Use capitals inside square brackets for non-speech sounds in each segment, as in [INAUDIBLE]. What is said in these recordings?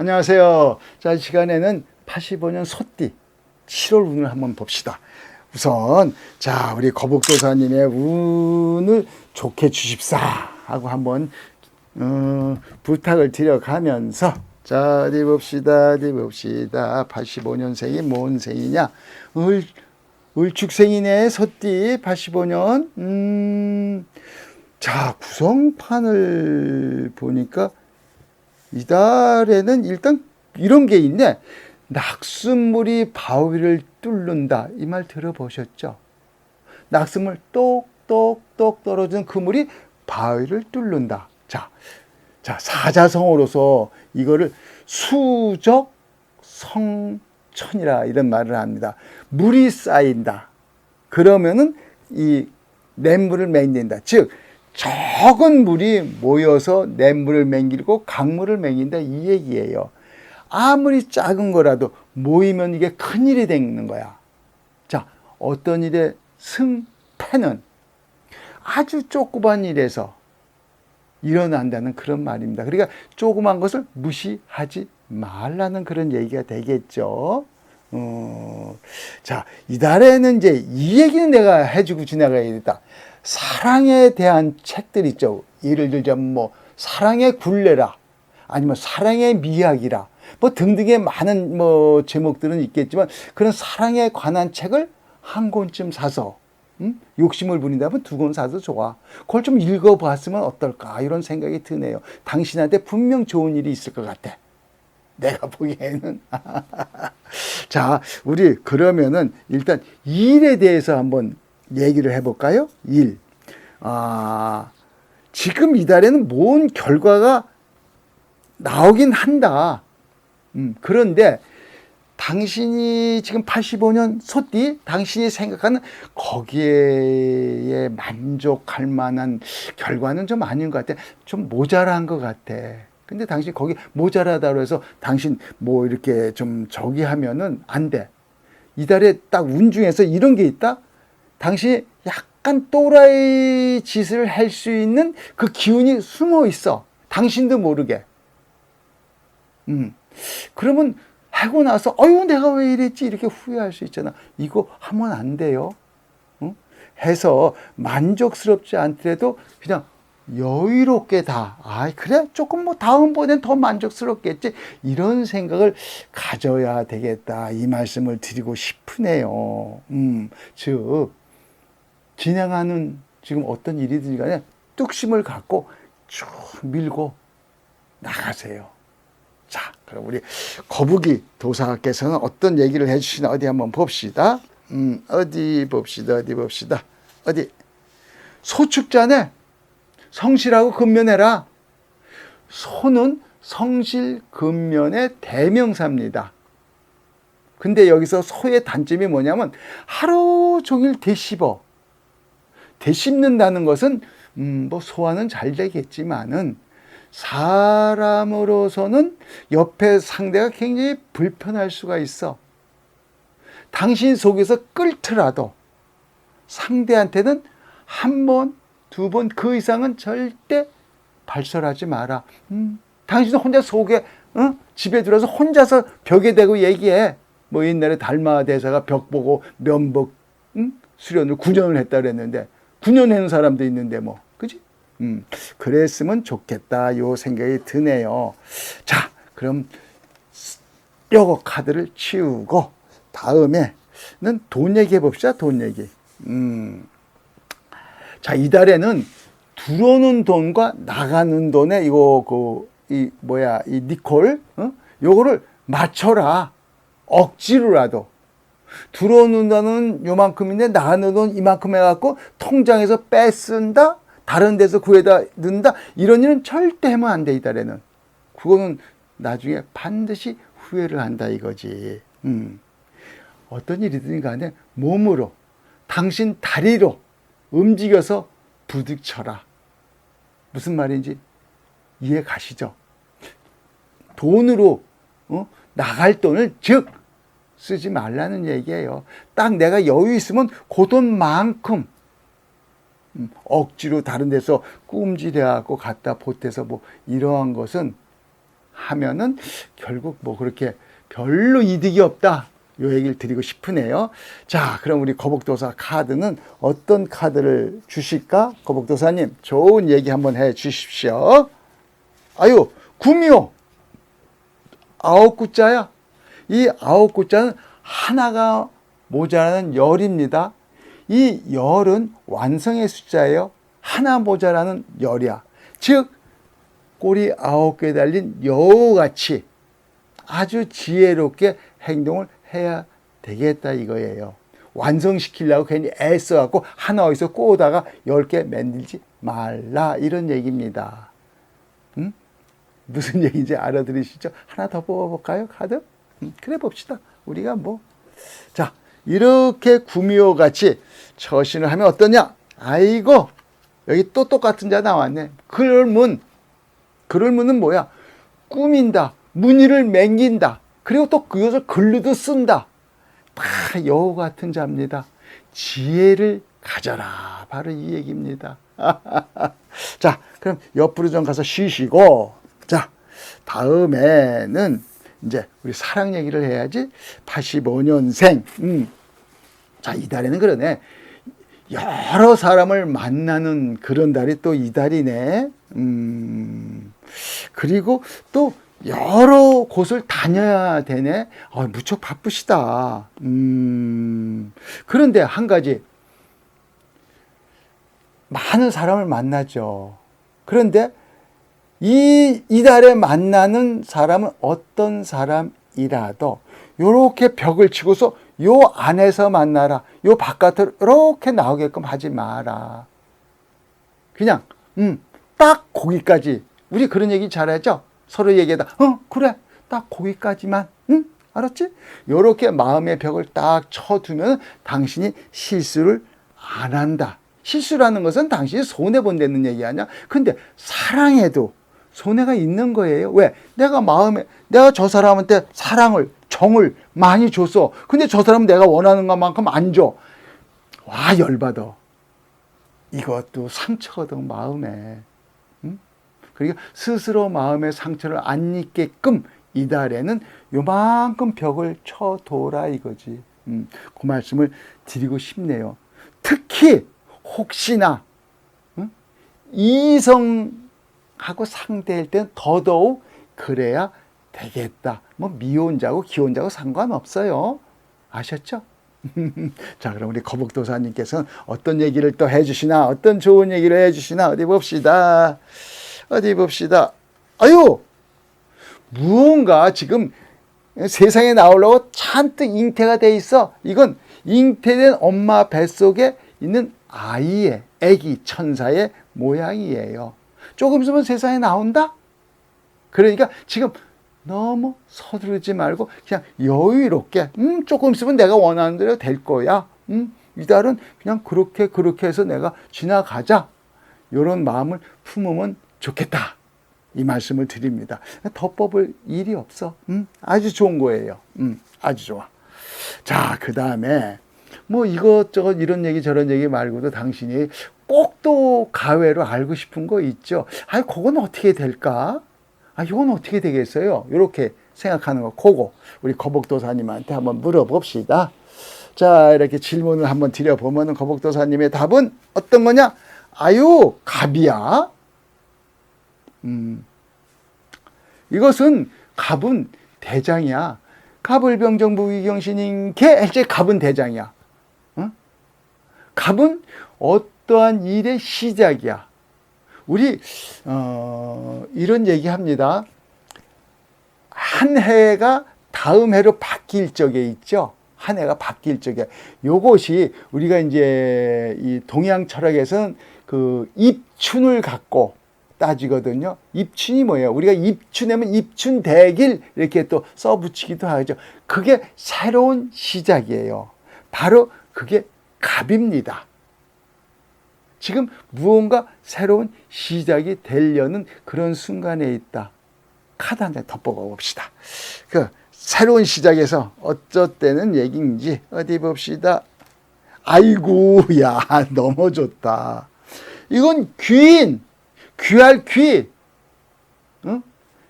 안녕하세요. 자, 이 시간에는 85년 소띠 7월 운을 한번 봅시다. 우선 자, 우리 거북도사님의 운을 좋게 주십사 하고 한번 어, 부탁을 드려가면서 자, 어디 봅시다. 어디 봅시다. 85년생이 뭔 생이냐? 을 을축생이네. 소띠 85년. 음. 자, 구성판을 보니까 이달에는 일단 이런 게 있네. 낙숫물이 바위를 뚫는다. 이 말 들어보셨죠? 낙숫물 똑똑똑 떨어지는 그 물이 바위를 뚫는다. 자, 자 사자성어로서 이거를 수적 성천이라 이런 말을 합니다. 물이 쌓인다. 그러면은 이 냇물을 맹긴다. 즉 적은 물이 모여서 냇물을 맹기고 강물을 맹긴다 이 얘기예요. 아무리 작은 거라도 모이면 이게 큰 일이 되는 거야. 자, 어떤 일의 승패는 아주 조그만 일에서 일어난다는 그런 말입니다. 그러니까 조그만 것을 무시하지 말라는 그런 얘기가 되겠죠. 어, 자, 이달에는 이제 이 얘기는 내가 해주고 지나가야겠다. 사랑에 대한 책들 있죠. 예를 들자면 뭐, 사랑의 굴레라, 아니면 사랑의 미학이라, 뭐 등등의 많은 뭐 제목들은 있겠지만 그런 사랑에 관한 책을 한 권쯤 사서 음? 욕심을 부린다면 두 권 사서 좋아. 그걸 좀 읽어봤으면 어떨까 이런 생각이 드네요. 당신한테 분명 좋은 일이 있을 것 같아. 내가 보기에는. [LAUGHS] 자, 우리 그러면은 일단 일에 대해서 한번 얘기를 해볼까요? 일. 아, 지금 이달에는 뭔 결과가 나오긴 한다. 음, 그런데 당신이 지금 85년 소띠 당신이 생각하는 거기에 만족할 만한 결과는 좀 아닌 것 같아. 좀 모자란 것 같아. 근데 당신 거기 모자라다고 해서 당신 뭐 이렇게 좀 저기 하면은 안 돼. 이달에 딱 운 중에서 이런 게 있다? 당신이 약간 또라이 짓을 할 수 있는 그 기운이 숨어 있어. 당신도 모르게. 음. 그러면 하고 나서 어유 내가 왜 이랬지 이렇게 후회할 수 있잖아. 이거 하면 안 돼요. 응? 해서 만족스럽지 않더라도 그냥 여유롭게 다. 아, 그래? 조금 뭐 다음번엔 더 만족스럽겠지. 이런 생각을 가져야 되겠다. 이 말씀을 드리고 싶으네요. 음, 즉, 진행하는 지금 어떤 일이든지 간에 뚝심을 갖고 쭉 밀고 나가세요. 자, 그럼 우리 거북이 도사께서는 어떤 얘기를 해주시나 어디 한번 봅시다. 음, 어디 봅시다. 어디 봅시다. 어디 소축자네. 성실하고 근면해라. 소는 성실 근면의 대명사입니다. 근데 여기서 소의 단점이 뭐냐면 하루 종일 되씹어. 되씹는다는 것은 음, 뭐 소화는 잘 되겠지만은 사람으로서는 옆에 상대가 굉장히 불편할 수가 있어. 당신 속에서 끓더라도 상대한테는 한 번, 두 번 그 이상은 절대 발설하지 마라. 음, 당신은 혼자 속에 어? 집에 들어서 혼자서 벽에 대고 얘기해. 뭐 옛날에 달마 대사가 벽 보고 면복 음? 수련을 9년을 했다 그랬는데 9년 하는 사람도 있는데 뭐 그지? 음, 그랬으면 좋겠다. 요 생각이 드네요. 자, 그럼 요거 카드를 치우고 다음에는 돈 얘기해 봅시다. 돈 얘기. 음. 자, 이달에는 들어오는 돈과 나가는 돈에 이거 그 이 뭐야 이 니콜 어? 요거를 맞춰라 억지로라도 들어오는 돈은 요만큼인데 나가는 돈 이만큼 해갖고 통장에서 뺏쓴다 다른 데서 구해다 넣는다 이런 일은 절대 하면 안 돼 이달에는 그거는 나중에 반드시 후회를 한다 이거지 음. 어떤 일이든 간에 몸으로 당신 다리로 움직여서 부딪혀라 무슨 말인지 이해 가시죠? 돈으로 어? 나갈 돈을 즉 쓰지 말라는 얘기예요. 딱 내가 여유 있으면 그 돈만큼 음, 억지로 다른 데서 꼼질해갖고 갖다 보태서 뭐 이러한 것은 하면은 결국 뭐 그렇게 별로 이득이 없다. 요 얘기를 드리고 싶으네요. 자, 그럼 우리 거북도사 카드는 어떤 카드를 주실까? 거북도사님, 좋은 얘기 한번 해 주십시오. 아유, 구미호. 아홉 구자야. 이 아홉 구자는 하나가 모자라는 열입니다. 이 열은 완성의 숫자예요. 하나 모자라는 열이야. 즉, 꼬리 아홉 개 달린 여우같이 아주 지혜롭게 행동을 해야 되겠다 이거예요. 완성시키려고 괜히 애써갖고 하나 어디서 꼬다가 열 개 만들지 말라 이런 얘기입니다. 응? 무슨 얘기인지 알아들으시죠? 하나 더 뽑아볼까요? 카드? 음, 그래 봅시다. 우리가 뭐. 자, 이렇게 구미호 같이 처신을 하면 어떠냐? 아이고, 여기 또 똑같은 자 나왔네. 글문. 글문은 뭐야? 꾸민다. 무늬를 맹긴다. 그리고 또 그것을 글로도 쓴다. 다 여우 같은 자입니다. 지혜를 가져라. 바로 이 얘기입니다. [LAUGHS] 자, 그럼 옆으로 좀 가서 쉬시고, 자, 다음에는 이제 우리 사랑 얘기를 해야지. 85년생. 음. 자, 이달에는 그러네. 여러 사람을 만나는 그런 달이 또 이달이네. 음. 그리고 또 여러 곳을 다녀야 되네. 아, 무척 바쁘시다. 음. 그런데 한 가지. 많은 사람을 만나죠. 그런데 이, 이달에 만나는 사람은 어떤 사람이라도 요렇게 벽을 치고서 요 안에서 만나라. 요 바깥으로 이렇게 나오게끔 하지 마라. 그냥, 음, 딱 거기까지. 우리 그런 얘기 잘하죠? 서로 얘기하다, 어, 그래. 딱 거기까지만. 응? 알았지? 요렇게 마음의 벽을 딱 쳐두면 당신이 실수를 안 한다. 실수라는 것은 당신이 손해본다는 얘기 아니야? 근데 사랑해도 손해가 있는 거예요. 왜? 내가 마음에, 내가 저 사람한테 사랑을, 정을 많이 줬어. 근데 저 사람은 내가 원하는 것만큼 안 줘. 와, 열받아. 이것도 상처거든, 마음에. 응? 그러니까 스스로 마음의 상처를 안 입게끔 이달에는 요만큼 벽을 쳐둬라 이거지. 음, 그 말씀을 드리고 싶네요. 특히 혹시나 응? 이성 하고 상대할 때는 더더욱 그래야 되겠다. 뭐 미혼자고 기혼자고 상관없어요. 아셨죠? [LAUGHS] 자, 그럼 우리 거북도사님께서는 어떤 얘기를 또 해주시나, 어떤 좋은 얘기를 해주시나, 어디 봅시다. 어디 봅시다. 아유! 무언가 지금 세상에 나오려고 잔뜩 잉태가 돼 있어. 이건 잉태된 엄마 뱃속에 있는 아이의, 애기, 천사의 모양이에요. 조금 있으면 세상에 나온다? 그러니까 지금 너무 서두르지 말고 그냥 여유롭게 음 조금 있으면 내가 원하는 대로 될 거야. 음 이달은 그냥 그렇게 그렇게 해서 내가 지나가자. 이런 마음을 품으면 좋겠다. 이 말씀을 드립니다. 더 뽑을 일이 없어. 음 아주 좋은 거예요. 음 아주 좋아. 자, 그다음에 뭐 이것저것 이런 얘기 저런 얘기 말고도 당신이 꼭 또 가외로 알고 싶은 거 있죠. 아, 그건 어떻게 될까? 아, 이건 어떻게 되겠어요? 이렇게 생각하는 거, 그거 우리 거북도사님한테 한번 물어봅시다. 자, 이렇게 질문을 한번 드려보면 거북도사님의 답은 어떤 거냐? 아유, 갑이야. 음, 이것은 갑은 대장이야. 갑을 병정부 위경신인께 이제 갑은 대장이야. 어? 갑은 어 떠한 일의 시작이야. 우리 어, 이런 얘기합니다. 한 해가 다음 해로 바뀔 적에 있죠. 한 해가 바뀔 적에 요것이 우리가 이제 이 동양 철학에서는 그 입춘을 갖고 따지거든요. 입춘이 뭐예요? 우리가 입춘하면 입춘 대길 이렇게 또 써붙이기도 하죠. 그게 새로운 시작이에요. 바로 그게 갑입니다. 지금 무언가 새로운 시작이 되려는 그런 순간에 있다. 카드 한장더 뽑아봅시다. 그 새로운 시작에서 어쩌다는 얘기인지 어디 봅시다. 아이고, 야, [LAUGHS] 좋다. 이건 귀인, 귀할 귀. 어?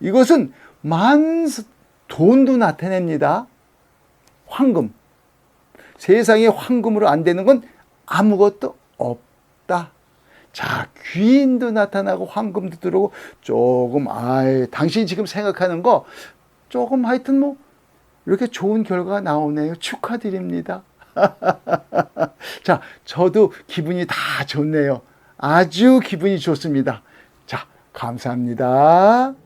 이것은 만 돈도 나타냅니다. 황금. 세상에 황금으로 안 되는 건 아무것도 없 다. 자, 귀인도 나타나고 황금도 들어오고 조금 아이 당신이 지금 생각하는 거 조금 하여튼 뭐 이렇게 좋은 결과가 나오네요. 축하드립니다. [LAUGHS] 자, 저도 기분이 다 좋네요. 아주 기분이 좋습니다. 자, 감사합니다.